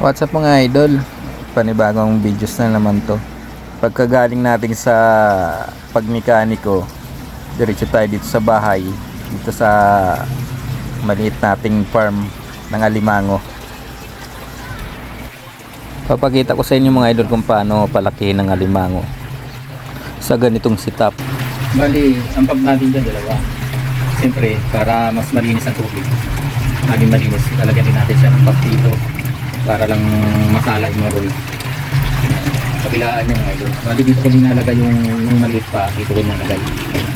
What's up mga idol? Panibagong videos na naman to. Pagkagaling natin sa pagmekaniko, diretso tayo dito sa bahay, dito sa maliit nating farm ng Alimango. Papakita ko sa inyo mga idol kung paano palaki ng Alimango sa ganitong setup. Bali, ang pump natin dyan dalawa. Siyempre, para mas malinis ang tubig. Maging malinis, lalagyan din natin siya ng dito para lang masala yung roll. Kabilaan mga idol. Bali dito ko ninalagay yung, yung maliit pa, dito ko ninalagay.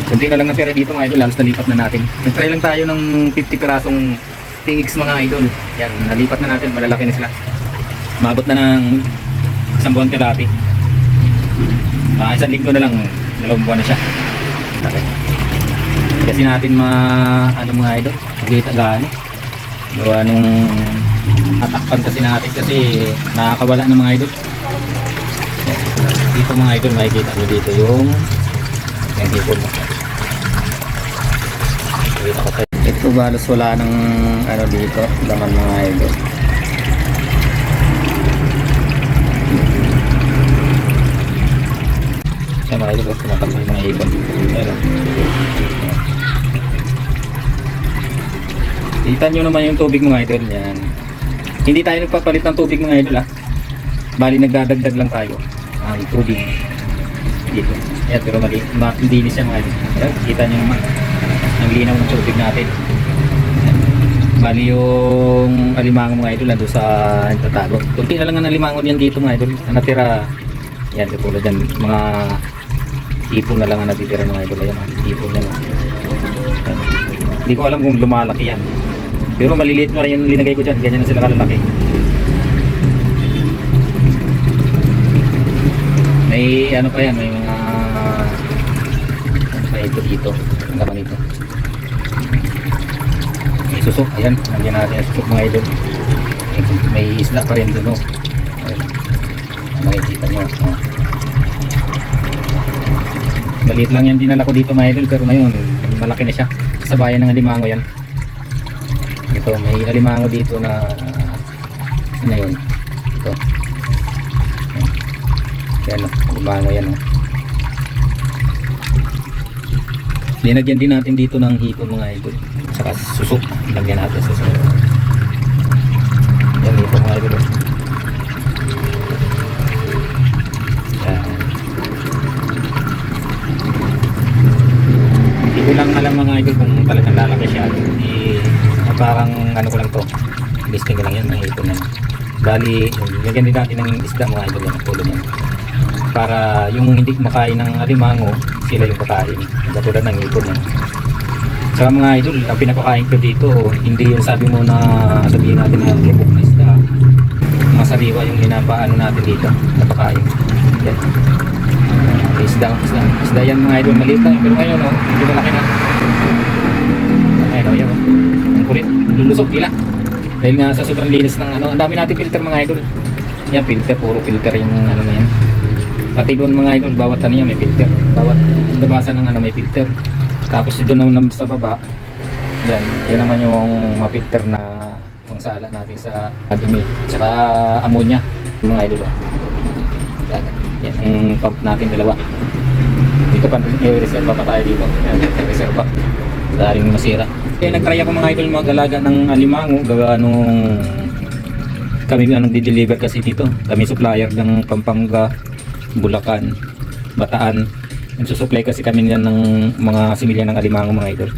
Kunti na lang natira dito mga idol, halos nalipat na natin. Nag-try lang tayo ng 50 pirasong TX mga idol. Yan, nalipat na natin, malalaki na sila. Maabot na ng isang buwan kalati. Ah, isang linggo na lang, dalawang buwan na siya. Okay. Kasi natin ma ano mga idol, kita gaano. Gawa nung atakpan kasi natin kasi nakakawala ng mga idol. Dito mga idol, makikita nyo dito yung yung hipon mo. Kita ko kayo. Ito balos wala ng ano dito, laman mga idol. Siya mga idol, tumatakbo yung mga hipon. Ayan. Kita nyo naman yung tubig mga idol yan. Hindi tayo nagpapalit ng tubig mga idol ah. Bali nagdadagdag lang tayo. Ang tubig. Dito. Ayan, pero mali, ma, hindi siya mga idol. Ayan, kita nyo naman. Ang linaw ng tubig natin. Bali yung alimango mga idol nandun sa tatago. Kunti na lang ang alimango yan dito mga idol. Ang natira, yan, katulad yan, mga ipon na lang ang natitira mga idol. Ayan, ipon na lang. Hindi ko alam kung lumalaki yan. Pero maliliit na rin yung linagay ko dyan. Ganyan na sila kalalaki. May ano pa yan, may mga ano pa ito dito. Ang laman ito. May susok, ayan. Nandiyan natin ang susok mga idol. May, isla pa rin doon. Oh. Makikita nyo. Oh. Maliit lang yan dinala ko dito mga idol pero ngayon malaki na siya. Sa bayan ng Alimango yan. Ito may Alimango dito na ano yun? Ito. Yan o, Alimango yan o. Linagyan din natin dito ng hipon mga idol. Saka susok. Lagyan natin sa susok. Yan hipon mga idol. oh. Hindi ko lang alam mga idol kung talagang lalaki siya. Eh, parang ano ko lang to. Listing ko lang yan, mga ipon yan. Bali, lagyan din natin ng isda mga idol yan, tulad yan. Para yung hindi kumakain ng alimango, sila yung kakain. Katulad ng ipon yan. Sa mga idol, ang pinapakain ko dito, hindi yung sabi mo na sabihin natin na lubog na isda. Masariwa yung hinapaano natin dito, napakain. Yan. Isda, isda, isda yan mga idol, maliit lang. Pero ngayon, oh, hindi malaki na. Kulit, lulusog, tila. Dahil nga sa sobrang linis ng ano, ang dami natin filter mga idol. Yan, filter, puro filter yung ano na yan. Pati doon mga idol, bawat ano yan may filter. Bawat labasa ng ano may filter. Tapos doon naman sa baba, yan, yan naman yung mapilter na pang sala natin sa dumi. Tsaka ammonia, mga idol. oh. Yan, yan yung pump natin dalawa. Dito pa, may reserva pa tayo dito. Yan, may reserva. Daring masira. Kaya nag-try ako mga idol mag-alaga ng alimango. Gawa nung kami anong di-deliver kasi dito. Kami supplier ng Pampanga, Bulacan, Bataan. Nagsusupply kasi kami niyan ng mga similya ng alimango mga idol.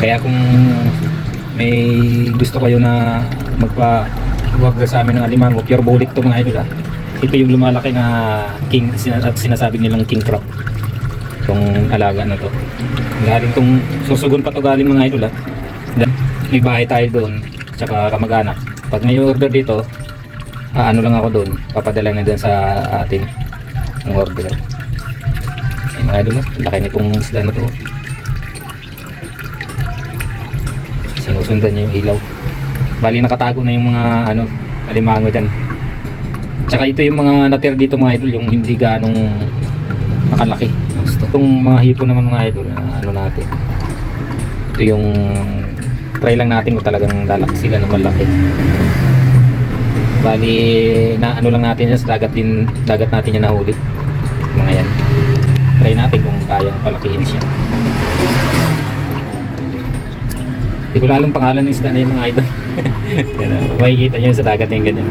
Kaya kung may gusto kayo na magpa huwag sa amin ng alimango, pure bullet to mga idol ah. Ito yung lumalaki na king at sinasabi nilang king crop. Itong alaga na to. Galing tong susugon pa to galing mga idol ah. Dan- May bahay tayo doon, tsaka kamag-anak. Pag may order dito, ah, ano lang ako doon, papadala na doon sa atin ng order. Ay, mga idol, ah, laki nitong isla na to. Sinusundan niya yung ilaw. Bali nakatago na yung mga ano, alimango dyan. Tsaka ito yung mga natir dito mga idol, yung hindi ganong nakalaki. Gusto. Itong mga hipon naman mga idol, na ano natin. Ito yung try lang natin kung talagang lalaki sila ng malaki. Bali na ano lang natin yan sa dagat din dagat natin yan nahuli. Mga yan. Try natin kung kayang palakihin siya. Hindi ko lalong pangalan ng isda na yung mga idol. Ah, makikita nyo sa dagat yung ganyan.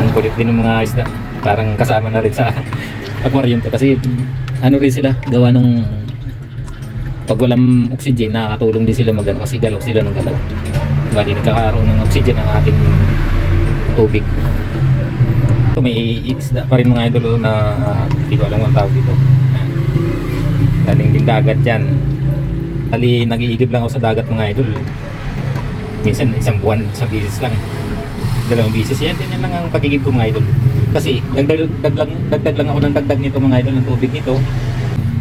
Ang kulit din ng mga isda. Parang kasama na rin sa aquarium to. Kasi ano rin sila gawa ng pag walang oxygen nakakatulong din sila magano kasi galaw sila ng galaw bali nagkakaroon ng oxygen ang ating tubig ito may isda pa rin mga idol na ah, hindi ko alam ang tawag dito galing din dagat yan Bali, nag-iigib lang ako sa dagat mga idol. Minsan, isang buwan, isang bisis lang. Dalawang bisis. Yan, yan lang ang pagigib ko mga idol. Kasi, dagdag, dagdag, dagdag lang ako ng dagdag nito mga idol, ng tubig nito.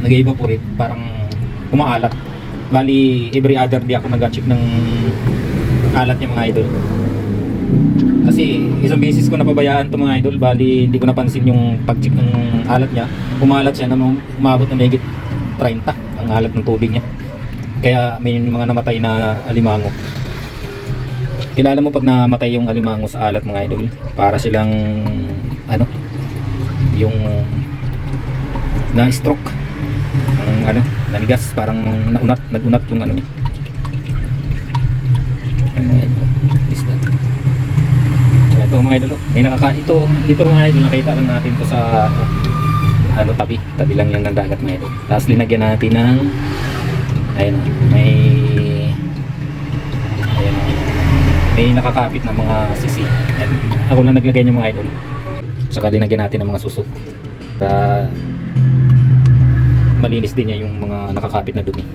Nag-evaporate, parang kumaalat. Bali, every other day ako nag-check ng alat niya mga idol. Kasi, isang bisis ko napabayaan to mga idol. Bali, hindi ko napansin yung pag-check ng alat niya. Kumalat siya na umabot na megit 30 ang alat ng tubig niya. Kaya may mga namatay na alimango. Kilala mo pag namatay yung alimango sa alat mga idol, para silang ano, yung na stroke. Ang ano, nanigas, parang naunat, nagunat yung ano niya. Ito mga idol, may nakaka ito, ito mga idol, nakita lang natin to sa ano tabi, tabi lang yan ng dagat mga idol. Tapos linagyan natin ng ayun may ayun may nakakapit na mga sisi. Ako lang naglagay ng mga idol. Saka dinagyan natin ng mga susok para malinis din niya yung mga nakakapit na dumi.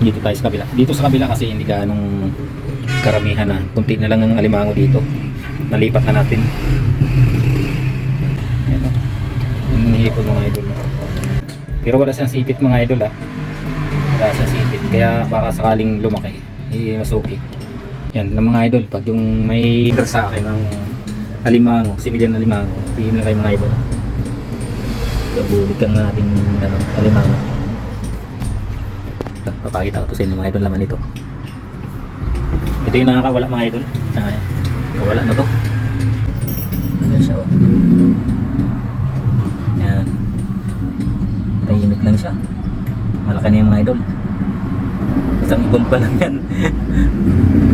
Dito tayo sa kabila. Dito sa kabila kasi hindi ganong karamihan na. Kunti na lang ang alimango dito. Nalipat na natin. Ayan o. yung hipon mga idol. Pero wala siyang sipit mga idol ah. Wala sa sipit. Kaya baka sakaling lumaki eh mas okay yan ng mga idol. Pag yung may order sa akin ng alimango similyan na alimango piliin na kayo mga idol. Kabulikan natin ano, alimango. Papakita ko to sa inyo mga idol laman ito ito yung nakakawala mga idol. Ah, wala na to. Ayan siya oh. yan tahimik lang siya. Malaki na yung mga idol. Isang ibon pa lang yan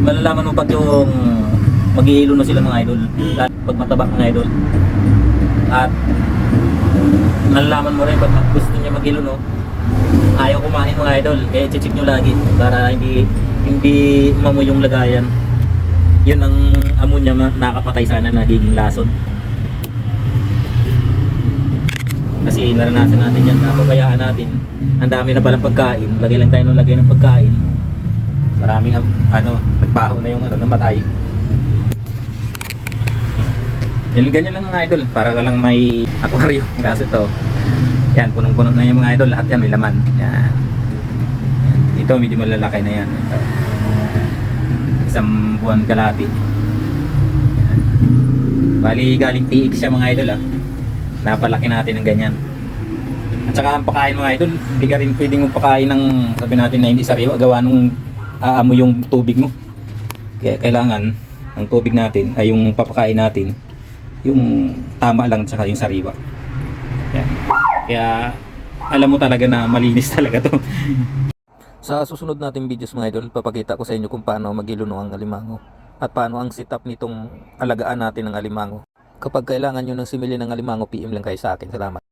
malalaman mo pag yung mag-iilo na sila mga idol. At pag mataba mga idol. At malalaman mo rin pag gusto niya mag-ilo no? Ayaw kumain mga idol. Kaya check nyo lagi para hindi hindi mamoy yung lagayan. Yun ang amo niya nakapatay sana nagiging lason. Kasi naranasan natin yan, napabayaan natin. Ang dami na palang pagkain, lagay lang tayo ng lagay ng pagkain. Maraming ano, nagbaho na yung ano, namatay. Yan, ganyan lang mga idol, para lang may aquarium. Kasi to, yan, punong-puno na yung mga idol, lahat yan may laman. Yan. Ito, medyo malalaki na yan. Ito. Isang buwan kalati. Yan. Bali, galing tiik siya mga idol ah napalaki natin ng ganyan. At saka ang pakain mga idol, hindi ka rin pwedeng magpakain ng sabi natin na hindi sariwa, gawa nung aamo yung tubig mo. Kaya kailangan ang tubig natin ay yung papakain natin yung tama lang tsaka yung sariwa. Yan. Kaya alam mo talaga na malinis talaga to. Sa susunod nating videos mga idol, papakita ko sa inyo kung paano magiluno ang alimango at paano ang setup nitong alagaan natin ng alimango. Kapag kailangan nyo ng simili ng alimango, PM lang kayo sa akin. Salamat.